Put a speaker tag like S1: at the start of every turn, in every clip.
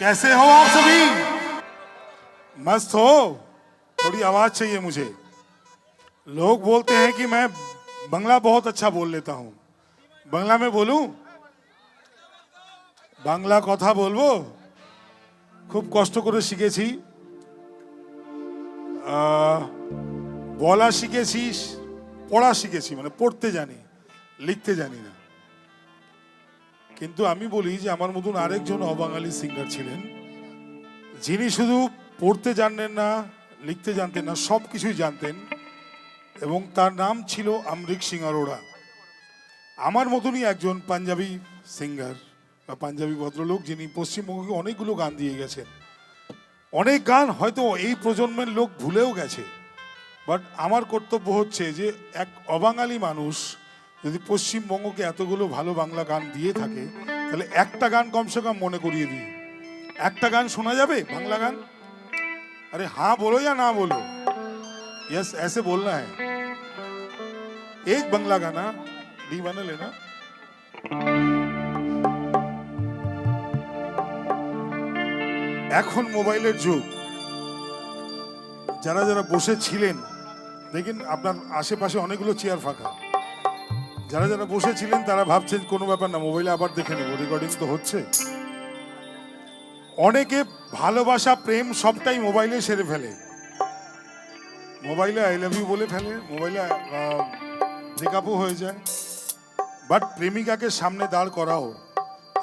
S1: कैसे हो आप सभी मस्त हो थोड़ी आवाज चाहिए मुझे लोग बोलते हैं कि मैं बंगला बहुत अच्छा बोल लेता हूं বাংলা में बोलूं বাংলা কথা বলবো খুব কষ্ট করে শিখেছি আহ, বলা শিখেছি পড়া শিখেছি মানে পড়তে জানি লিখতে জানি না কিন্তু আমি বলি যে আমার মতন আরেকজন অবাঙালি সিঙ্গার ছিলেন। যিনি শুধু পড়তে জানতেন না, লিখতে জানতেন না সব কিছুই জানতেন এবং তার নাম ছিল আমরিক সিং অরোড়া। আমার মতনই একজন পাঞ্জাবি সিঙ্গার বা পাঞ্জাবি ভদ্রলোক যিনি পশ্চিমবঙ্গকে অনেকগুলো গান দিয়ে গেছেন। অনেক গান হয়তো এই প্রজন্মের লোক ভুলেও গেছে বাট আমার কর্তব্য হচ্ছে যে এক অবাঙালি মানুষ যদি পশ্চিমবঙ্গকে এতগুলো ভালো বাংলা গান দিয়ে থাকে তাহলে একটা গান কমসে কম মনে করিয়ে দিই একটা গান শোনা যাবে বাংলা গান अरे हाँ बोलो या ना बोलो यस ऐसे बोलना है एक बंगला गाना डी बना लेना এখন মোবাইলের যুগ যারা যারা বসে ছিলেন দেখেন আপনার আশেপাশে অনেকগুলো চেয়ার ফাঁকা যারা যারা বসেছিলেন, তারা ভাবছেন কোনো ব্যাপার না মোবাইলে আবার দেখে নেব। রেকর্ডিং তো হচ্ছে। অনেকে ভালোবাসা, প্রেম সবটাই মোবাইলে সেরে ফেলে। মোবাইলে আই লাভ ইউ বলে ফেলে মোবাইলে ব্রেকআপও হয়ে যায়। বাট প্রেমিকাকে সামনে দাঁড় করাও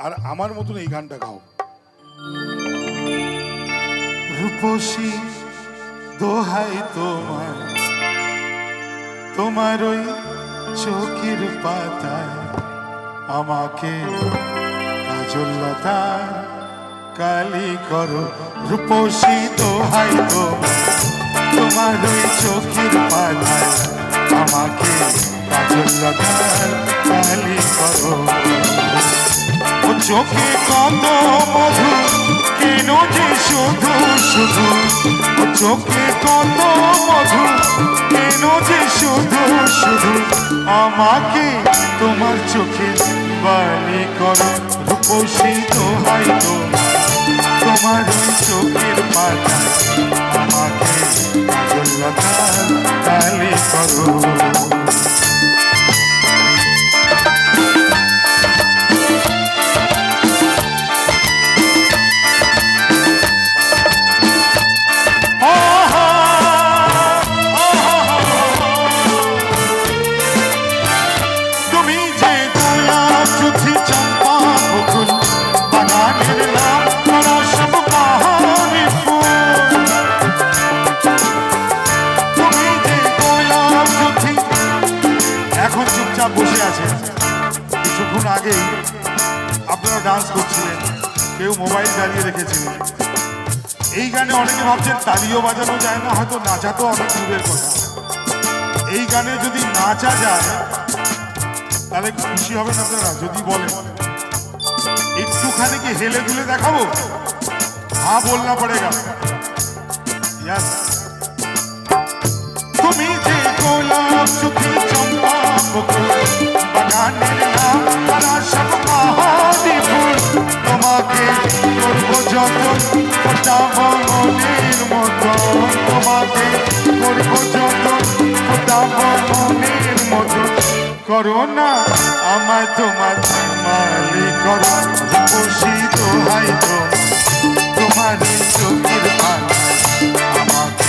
S1: আর আমার মতন এই গানটা গাও। রূপসী দোহাই তোমার তোমার ওই চোখের পাতায় আমাকে কাজলতা কালি করো, রূপসী দোহাই তোমার তোমার ওই চোখের পাতায় আমাকে কাজলতা কালি করো। ও চোখে কত মধু, কেন যে শুধু শুধু? চোখে কত মধু, কেন যে শুধু শুধু? আমাকে তোমার চোখে বালি কর। রূপসী দোহাই তোমার চোখের পাতা আমাকে কাজল লতার কালি করো। আগেই আপনারা ডান্স করছিলেন, কেউ মোবাইল চালিয়ে রেখেছিলেন এই গানে অনেকে ভাবছেন তালিও বাজানো যায় না, হয়তো নাচা তো অনেক দূরের কথা। এই গানে যদি নাচা যায়, তাহলে খুশি হবেন আপনারা, যদি বলেন। একটুখানি কি হেলে দুলে দেখাবো? হা বলনা পড়েগা Yes. তুমি যে গোলাপ চুকি চম্পা বকুল বাগানের নাম তারা সব ফুল তোমাকে করব যতন, ফোটাবো মনের মতো তোমাকে করব যতন, ফোটাবো মনের মতো করো না আমায় তোমার মালিক করো খুশি দোহাই তোমার চোখের পাতা আমাকে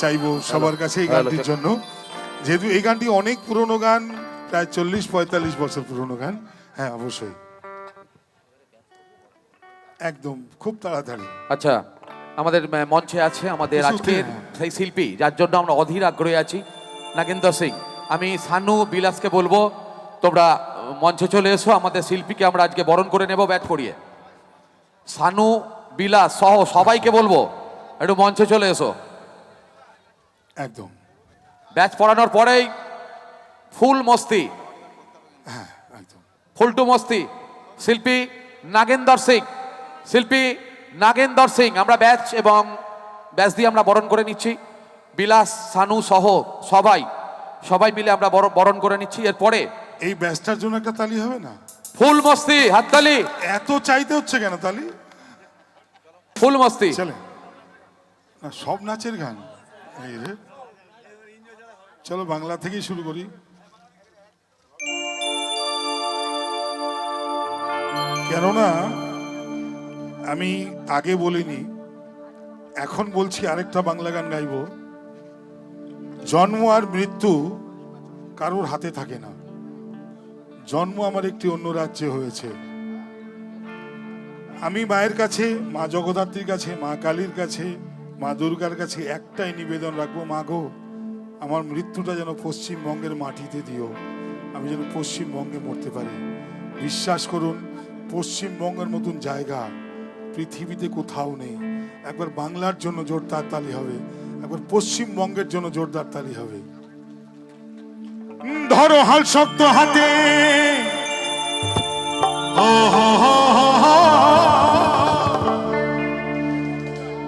S1: চাইব সবার কাছে এই গানটির জন্য। যেহেতু এই গানটি অনেক পুরনো গান প্রায় চল্লিশ পঁয়তাল্লিশ বছর পুরনো গান। হ্যাঁ অবশ্যই। একদম খুব তাড়াতাড়ি।
S2: আচ্ছা আমাদের মঞ্চে আছে আমাদের আজকের
S1: হ্যাঁ।
S2: সেই শিল্পী যার জন্য আমরা অধীর আগ্রহে আছি নাগেন্দর সিং। আমি সানু বিলাসকে বলব তোমরা মঞ্চে চলে এসো আমাদের শিল্পীকে আমরা আজকে বরণ করে নেব ব্যাট করিয়ে। সানু বিলাস সহ সবাইকে বলব একটু মঞ্চে চলে এসো।
S1: একদম।
S2: ব্যাচ পড়ানোর পরেই ফুল মস্তি।
S1: হ্যাঁ একদম।
S2: ফুলটু মস্তি। শিল্পী নাগেন্দর সিং। শিল্পী নাগেন্দর সিং আমরা ব্যাচ এবং ব্যাচ দিয়ে আমরা বরণ করে নিচ্ছি। বিলাস সানু সহ সবাই সবাই মিলে আমরা বর- বরণ করে নিচ্ছি। এরপরে
S1: এই ব্যাচটার জন্য একটা তালি হবে না?
S2: ফুল মস্তি হাততালি
S1: এত চাইতে হচ্ছে কেন তালি?
S2: ফুল মস্তি।
S1: চলে। না সব নাচের গান। এই রে। চলো বাংলা থেকেই শুরু করি। কেননা, আমি আগে বলিনি, এখন বলছি আরেকটা বাংলা গান গাইব। জন্ম আর মৃত্যু কারোর হাতে থাকে না। জন্ম আমার একটি অন্য রাজ্যে হয়েছে। আমি মায়ের কাছে, মা জগদ্ধাত্রীর কাছে, মা কালীর কাছে, মা দুর্গার কাছে একটাই নিবেদন রাখব, মা গো আমার মৃত্যুটা যেন পশ্চিমবঙ্গের মাটিতে দিও। আমি যেন পশ্চিমবঙ্গে মরতে পারি। বিশ্বাস করুন, পশ্চিমবঙ্গের মতন জায়গা পৃথিবীতে কোথাও নেই। একবার বাংলার জন্য জোরদার তালি হবে। একবার পশ্চিমবঙ্গের জন্য জোরদার তালি হবে। ধরো হাল শক্ত হাতে।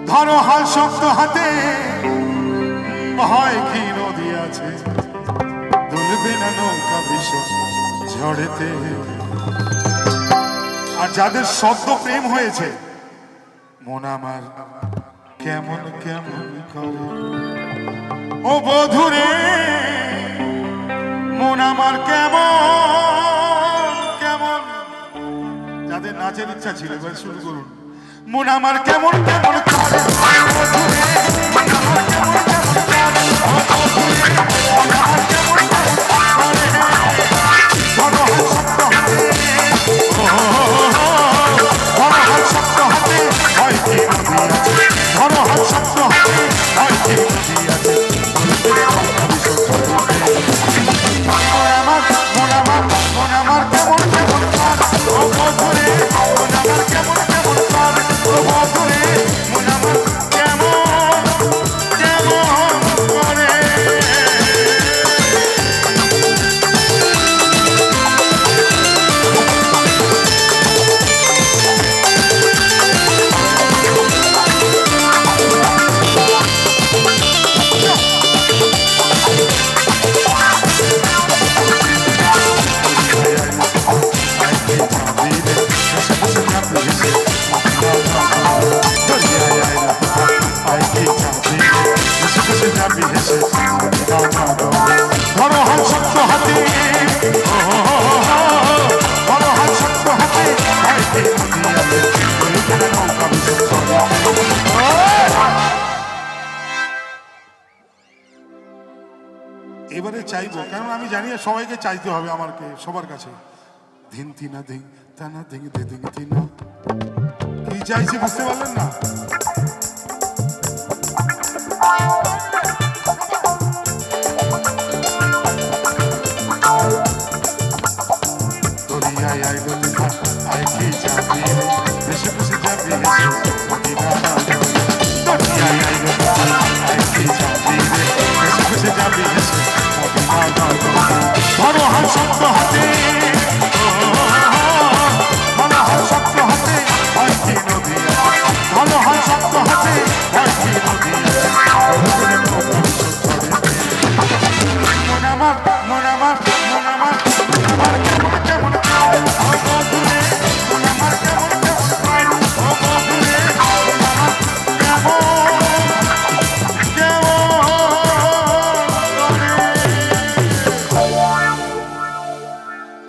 S1: ধরো হাল শক্ত হাতে। ভয় কি ঝড়েতে। আর যাদের সদ্য প্রেম হয়েছে, মন আমার কেমন কেমন করে। ও বধুরে, মন আমার কেমন কেমন। যাদের নাচের ইচ্ছা ছিল, এবার শুরু করুন। মন আমার কেমন কেমন সবাইকে চাইতে হবে আমারকে, সবার কাছে। ধিন তিনা ধিং তানা ধিং ধি ধিং তিনা। কি চাইছি বুঝতে পারলেন না?